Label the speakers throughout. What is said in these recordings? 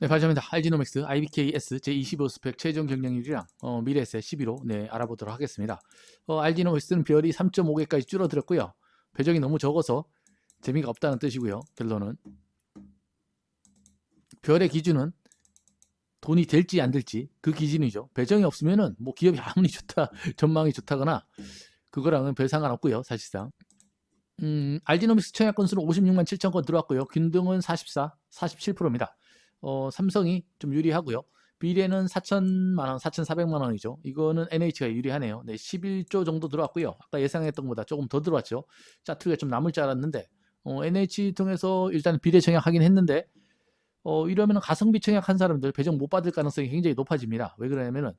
Speaker 1: 네, 발전입니다. 알지노맥스 IBKS 제25 스펙 최종 경쟁률이랑 어, 미래에셋 11호 네, 알아보도록 하겠습니다. 어, 알지노맥스는 별이 3.5개까지 줄어들었고요. 배정이 너무 적어서 재미가 없다는 뜻이고요. 결론은 별의 기준은 돈이 될지 안 될지 그 기준이죠. 배정이 없으면은 뭐 기업이 아무리 좋다 전망이 좋다거나 그거랑은 별 상관없고요. 사실상 음, 알지노믹스 청약 건수는 56만 7천 건 들어왔고요. 균등은 44, 47%입니다. 어, 삼성이 좀 유리하고요. 미래는 4천만 원, 4,400만 원이죠. 이거는 NH가 유리하네요. 네, 11조 정도 들어왔고요. 아까 예상했던 것보다 조금 더 들어왔죠. 짜투리가 좀 남을 줄 알았는데 어, NH 통해서 일단 비례 청약하긴 했는데 어, 이러면 가성비 청약한 사람들 배정 못 받을 가능성이 굉장히 높아집니다. 왜 그러냐면은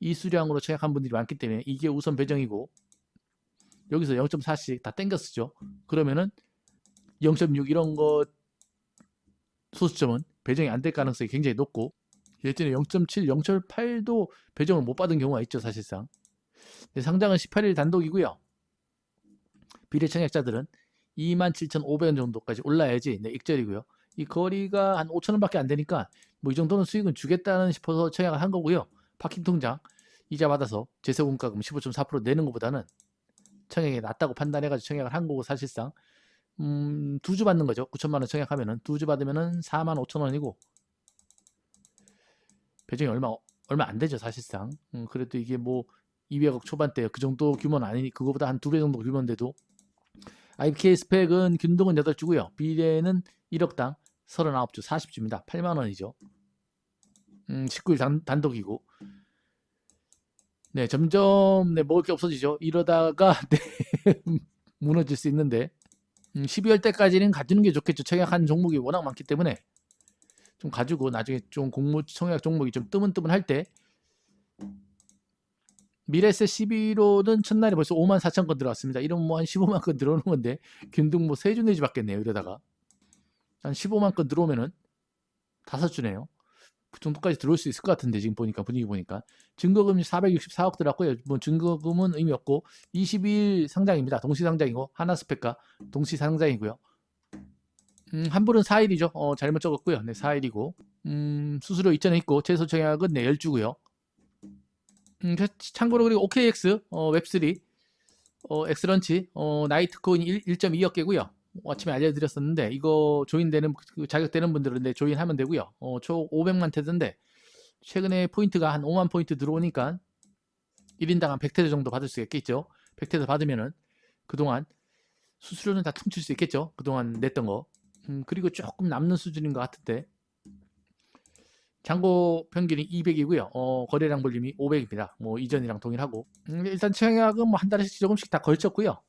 Speaker 1: 이 수량으로 청약한 분들이 많기 때문에 이게 우선 배정이고 여기서 0.4씩 다 땡겨 쓰죠. 그러면은 0.6 이런 거 소수점은 배정이 안 될 가능성이 굉장히 높고 예전에 0.7, 0.8도 배정을 못 받은 경우가 있죠, 사실상. 상장은 18일 단독이고요. 비례 청약자들은 27,500원 정도까지 올라야지 네, 익절이고요. 이 거리가 한 5천 원밖에 안 되니까 뭐 이 정도는 수익은 주겠다는 싶어서 청약을 한 거고요. 파킹 통장 이자 받아서 제세공과금 15.4% 내는 것보다는 청약이 낮다고 판단해가지고 청약을 한 거고 사실상 음, 두 주 받는 거죠. 9천만 원 청약하면은 두 주 받으면은 4만 5천 원이고 배정이 얼마 얼마 안 되죠 사실상. 음, 그래도 이게 뭐 200억 초반대 그 정도 규모는 아니니 그거보다 한 두 배 정도 규모인데도 IPK 스펙은 균등은 8주고요. 비례는 1억당 39주 40주입니다. 8만 원이죠. 음, 19일 단, 단독이고 네 점점 네, 먹을 게 없어지죠. 이러다가 네, 무너질 수 있는데 음, 12월 때까지는 가지는 게 좋겠죠. 청약한 종목이 워낙 많기 때문에 좀 가지고 나중에 좀 공모 청약 종목이 좀 뜨문뜨문 할 때 미래세 11호는 첫날에 벌써 5만 4천 건 들어왔습니다. 이러면 뭐한 15만 건 들어오는 건데 균등 뭐 세주 내지 받겠네요. 이러다가 한 15만 건 들어오면은 다섯 주네요. 그 정도까지 들어올 수 있을 것 같은데 지금 보니까 분위기 보니까 증거금이 464억 들어왔고요. 뭐 증거금은 의미 없고 22일 상장입니다. 동시 상장이고 하나 스펙과 동시 상장이고요. 음, 환불은 4일이죠. 어, 잘못 적었고요. 네, 4일이고 음, 수수료 있전에 있고 최소 청약은 네, 10주고요. 음, 참고로 그리고 OKX 어, 웹3 어, 엑스런치 어, 나이트 코인 1.2억 개고요. 아침에 알려드렸었는데 이거 조인되는 그 자격되는 분들은 네, 조인하면 되고요. 어, 총 500만 테드인데 최근에 포인트가 한 5만 포인트 들어오니까 1인당 한 100테드 정도 받을 수 있겠죠. 100테드 받으면은 그동안 수수료는 다 퉁칠 수 있겠죠. 그동안 냈던 거. 음, 그리고 조금 남는 수준인 것 같은데 잔고 평균이 200이고요. 어, 거래량 볼륨이 500입니다. 뭐 이전이랑 동일하고 음, 일단 청약은 뭐 한 달씩 조금씩 다 걸쳤고요.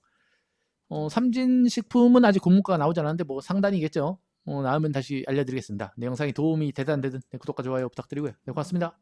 Speaker 1: 어, 삼진식품은 아직 공문가가 나오지 않았는데 뭐 상단이겠죠. 어, 나오면 다시 알려드리겠습니다. 네, 영상이 도움이 되든 안 되든 네, 구독과 좋아요 부탁드리고요. 네, 고맙습니다.